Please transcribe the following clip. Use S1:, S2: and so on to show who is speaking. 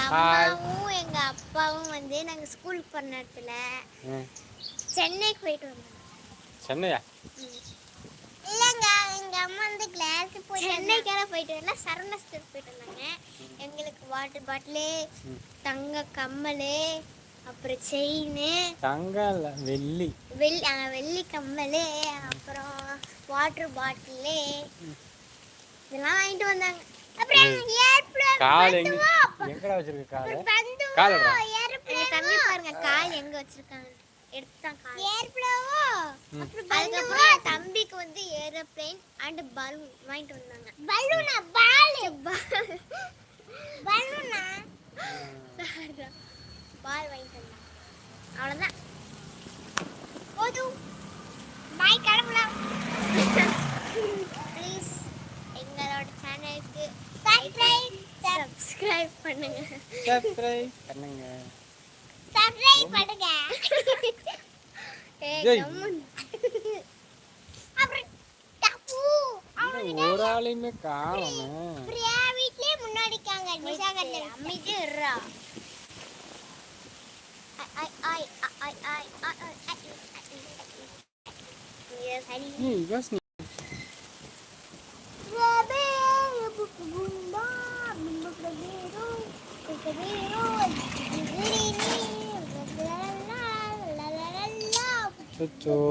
S1: அம்மாவும் எங்க அப்பாவும் வந்து நாங்க ஸ்கூலுக்கு போன நேரத்துல
S2: ம்.
S1: சென்னைக்கு போயிட்டு வந்தோம்.
S2: சென்னையா?
S1: இல்லங்க எங்க அம்மா வந்து கிளாஸ் போய் சென்னைக்கெல்லாம் போயிட்டு வரல சரவணா ஸ்டோர் போயிட்டு வந்தாங்க. எங்களுக்கு வாட்டர் பாட்டிலு. தங்க கம்மல் அப்புறம் செயின்
S2: தங்கம் வெள்ளி.
S1: வெள்ளி வெள்ளி கம்மல் அப்புறம் வாட்டர் பாட்டிலு இதெல்லாம் வாங்கிட்டு வந்தாங்க. அப்புறம் ஏர்ப்ளேன்
S2: கால் எங்க எங்கடா வச்சிருக்க காலை? கால் எடுறா.
S1: எங்க தம்பி பாருங்க கால் எங்க வச்சிருக்காங்க? எடுத்தான் கால். ஏர்ப்ளேவோ அதுக்கப்புறம் தம்பிக்கு வந்து ஏரோப்ளேன் அண்ட் பலூன் வாங்கிட்டு வந்தாங்க. பலூனா பால். பால் வந்தாங்க அவ்வளோதான் போதும் பாய் கிளம்பலாம் ப்ளீஸ் எங்களோட சேனலுக்கு சப்ஸ்கிரைப் சப்ஸ்கிரைப் பண்ணுங்க.
S2: சப்ஸ்கிரைப் பண்ணுங்க.
S1: சப்ஸ்கிரைப் பண்ணுங்க. ஏய் அப்புறம் டப்பு.
S2: ஒரு ஆளையுமே காணுமே.
S1: பிரியா வீட்லயே முன்னாடி இருக்காங்க நிஷாகர்ல அமைதி இருடா. ஐ Hmm,
S2: gas ni. Cocok.